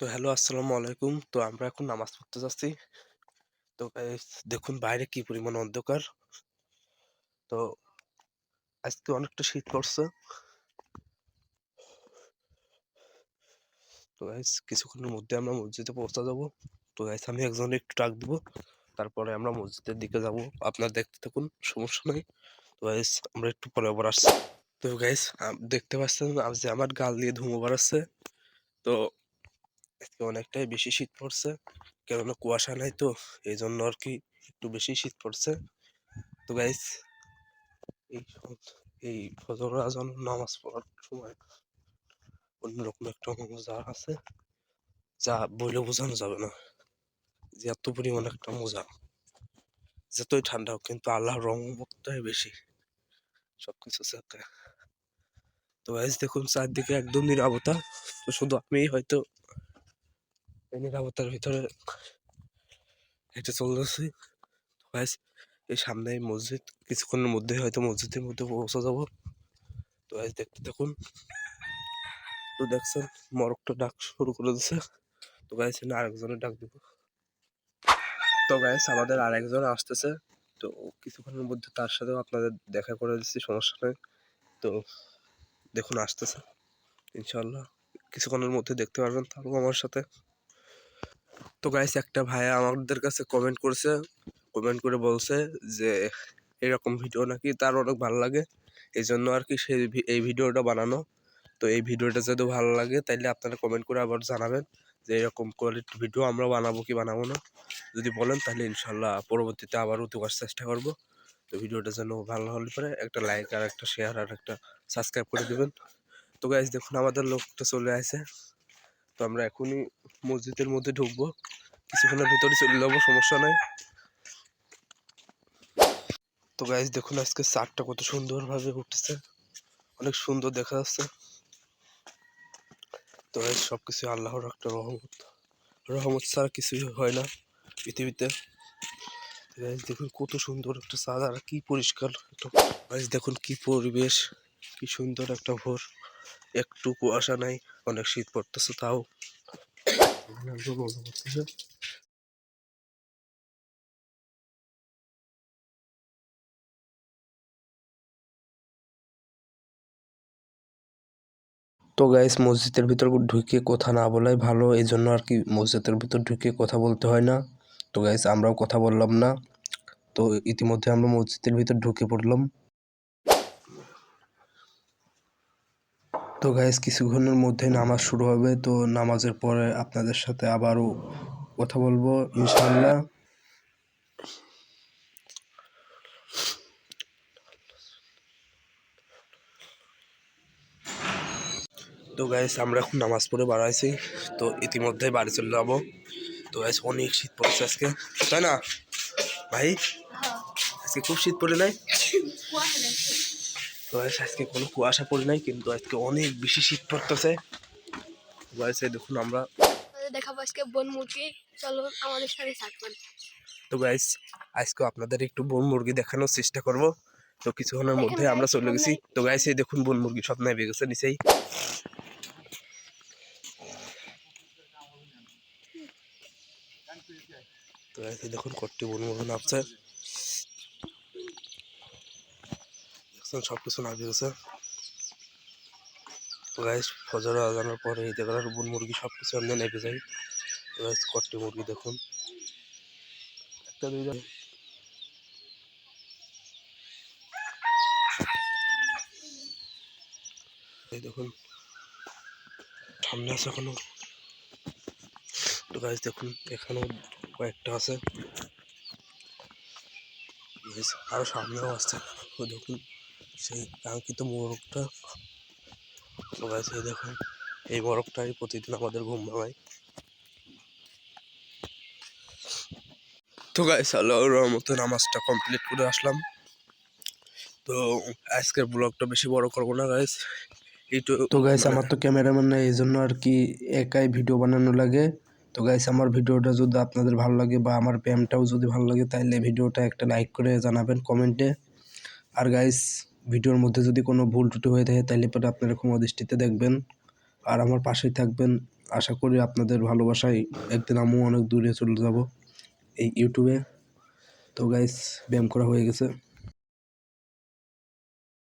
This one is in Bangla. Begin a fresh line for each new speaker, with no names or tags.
তো হ্যালো, আসসালামু আলাইকুম। তো আমরা এখন নামাজ পড়তে যাচ্ছি। তো দেখুন বাইরে কি পরিমাণ অন্ধকার। তো আজকে অনেকটা শীত পড়ছে। তো গাইস কিছুক্ষণের মধ্যে আমরা মসজিদে পৌঁছা যাব। তো গাইস আমি একজন একটু ডাক দিব। তারপরে আমরা মসজিদের দিকে যাব। আপনার দেখতে থাকুন, সমস্যা নাই। তো গাইস আমরা একটু পরে আবার আসছি। তো গাইস দেখতে পাচ্ছেন যে আমার গাল দিয়ে ধুমো বাড়াচ্ছে তো আজকে অনেকটাই বেশি শীত পড়ছে। কেননা কুয়াশা নাই তো এই জন্য আর কি একটু বেশি শীত পড়ছে। তো গাইস এই এই ফজর আজান নামাজ পড়ার সময় অন্যরকম একটা মজা আছে, যা বলে বোঝানো যাবে না। যে এত পরিমাণ একটা মজা। যতই ঠান্ডা হোক, কিন্তু আল্লাহর রহমতটাই বেশি। সবকিছু সাথে। তো গাইস দেখুন, চারদিকে একদম নিরাপত্তা। তো শুধু আমি হয়তো এই নিরাপত্তার ভিতরে হেঁটে চলতেছি। এই সামনে এই মসজিদ, কিছুক্ষণের মধ্যে হয়তো মসজিদের মধ্যে পৌঁছে যাব। তো গাইস দেখতে থাকুন। তো দেখছেন, মরকটা ডাক শুরু করে দিছে। তো গাইস এখানে আরেকজনের ডাক দিব। তো গাইস আমাদের আরেকজন আসতেছে। তো কিছুক্ষণের মধ্যে তার সাথেও আপনাদের দেখা করে দিচ্ছি, সমস্যা নেই। তো দেখুন, আসতেছে। ইনশাল্লাহ কিছুক্ষণের মধ্যে দেখতে পারবেন তারপর আমার সাথে। তো গাইস একটা ভাইয়া আমাদের কাছে কমেন্ট করছে কমেন্ট করে বলছে যে, এরকম ভিডিও নাকি তার অনেক ভালো লাগে এই জন্য আর কি সেই এই ভিডিওটা বানানো। তো এই ভিডিওটা যদি ভালো লাগে, তাইলে আপনারা কমেন্ট করে আবার জানাবেন যে, এরকম কোয়ালিটি ভিডিও আমরা বানাবো কি বানাবো না। যদি বলেন, তাহলে ইনশাল্লাহ পরবর্তীতে আবারও দেওয়ার চেষ্টা করব। তো ভিডিওটা যেন ভালো হলে পরে একটা লাইক আর একটা শেয়ার আর একটা সাবস্ক্রাইব করে দেবেন। তো গাইজ দেখুন, আমাদের লোকটা চলে আসে। তো আমরা এখনই মসজিদের মধ্যে ঢুকবো। কিছুক্ষণের ভিতরে চলে যাব, সমস্যা নাই। তো গাইজ দেখুন আজকে চারটা কত সুন্দরভাবে উঠতেছে অনেক সুন্দর দেখা যাচ্ছে। তো গাইজ সব কিছু আল্লাহর একটা রহমত। রহমত ছাড়া কিছুই হয় না পৃথিবীতে। গাইজ দেখুন কত সুন্দর একটা চাঁদ, আর কি পরিষ্কার। গাইজ দেখুন কি পরিবেশ, কি সুন্দর একটা ভোর। একটু কুয়াশা নাই। অনেক শীত পড়তেছে, তাও। তো গাইস মসজিদের ভিতর ঢুকে কথা না বলাই ভালো এই জন্য আর কি মসজিদের ভিতর ঢুকে কথা বলতে হয় না। তো গাইস আমরাও কথা বললাম না। তো ইতিমধ্যে আমরা মসজিদের ভিতর ঢুকে পড়লাম। তো গাইস কিছুক্ষণের মধ্যে নামাজ শুরু হবে। তো নামাজের পরে আপনাদের সাথে আবারও কথা বলব ইনশাল্লাহ তো গাইস আমরা এখন নামাজ পড়ে বাড়াইছি তো ইতিমধ্যে বাড়ি চলে যাব। তো গাইস অনেক শীত পড়ছে আজকে। তাই না? ভাই, আজকে খুব শীত পড়ে নাই? তো আজকে কোনো কুয়াশা পড়ে নাই কিন্তু আজকে অনেক বেশি শীত পড়তেছে। দেখুন আমরা।
দেখাবো আজকে বন মুরগি চলো আমাদের সাথে থাকবেন
তো গাইস আজকে আপনাদের একটু বন মুরগি দেখানোর চেষ্টা করব। তো কিছুক্ষণের মধ্যে আমরা চলে গেছি। তো গাইস এই দেখুন বন মুরগি সব নেমে গেছে নিচেই। তো দেখুন কটটি বন মুরগি নামছে। দেখছেন সব কিছু গেছে তো গাইস ফজর আজানোর পরে এই জায়গার বন মুরগি সব কিছু এমনি যায় তো গাইস কটটি মুরগি দেখুন। একটা দুইটা। এই দেখুন, সামনে আছে এখনও। তো গাইস দেখুন, এখানেও কয়েকটা আছে। আরও সামনেও ও দেখুন। সেই কাঙ্ক্ষিত মোরগটা। তো গাইস এই দেখুন, এই মোরগটাই প্রতিদিন আমাদের ঘুম ভাঙায়। তো গাইস আল্লাহর রহমতে নামাজটা কমপ্লিট করে আসলাম। তো আজকের ব্লগটা বেশি বড় করব না গাইস এইটু
তো গাইস আমার তো ক্যামেরাম্যান এই জন্য আর কি একাই ভিডিও বানানো লাগে। তো গাইস আমার ভিডিওটা যদি আপনাদের ভালো লাগে বা আমার ব্যায়ামটাও যদি ভালো লাগে তাহলে ভিডিওটা একটা লাইক করে জানাবেন কমেন্টে আর গাইস ভিডিওর মধ্যে যদি কোনো ভুল ত্রুটি হয়ে থাকে, তাহলে পরে আপনারা ক্ষমা দৃষ্টিতে দেখবেন। আর আমার পাশেই থাকবেন।
আশা করি আপনাদের ভালোবাসায় একদিন আমিও অনেক দূরে চলে যাব এই ইউটিউবে। তো গাইস ব্যায়াম করা হয়ে গেছে।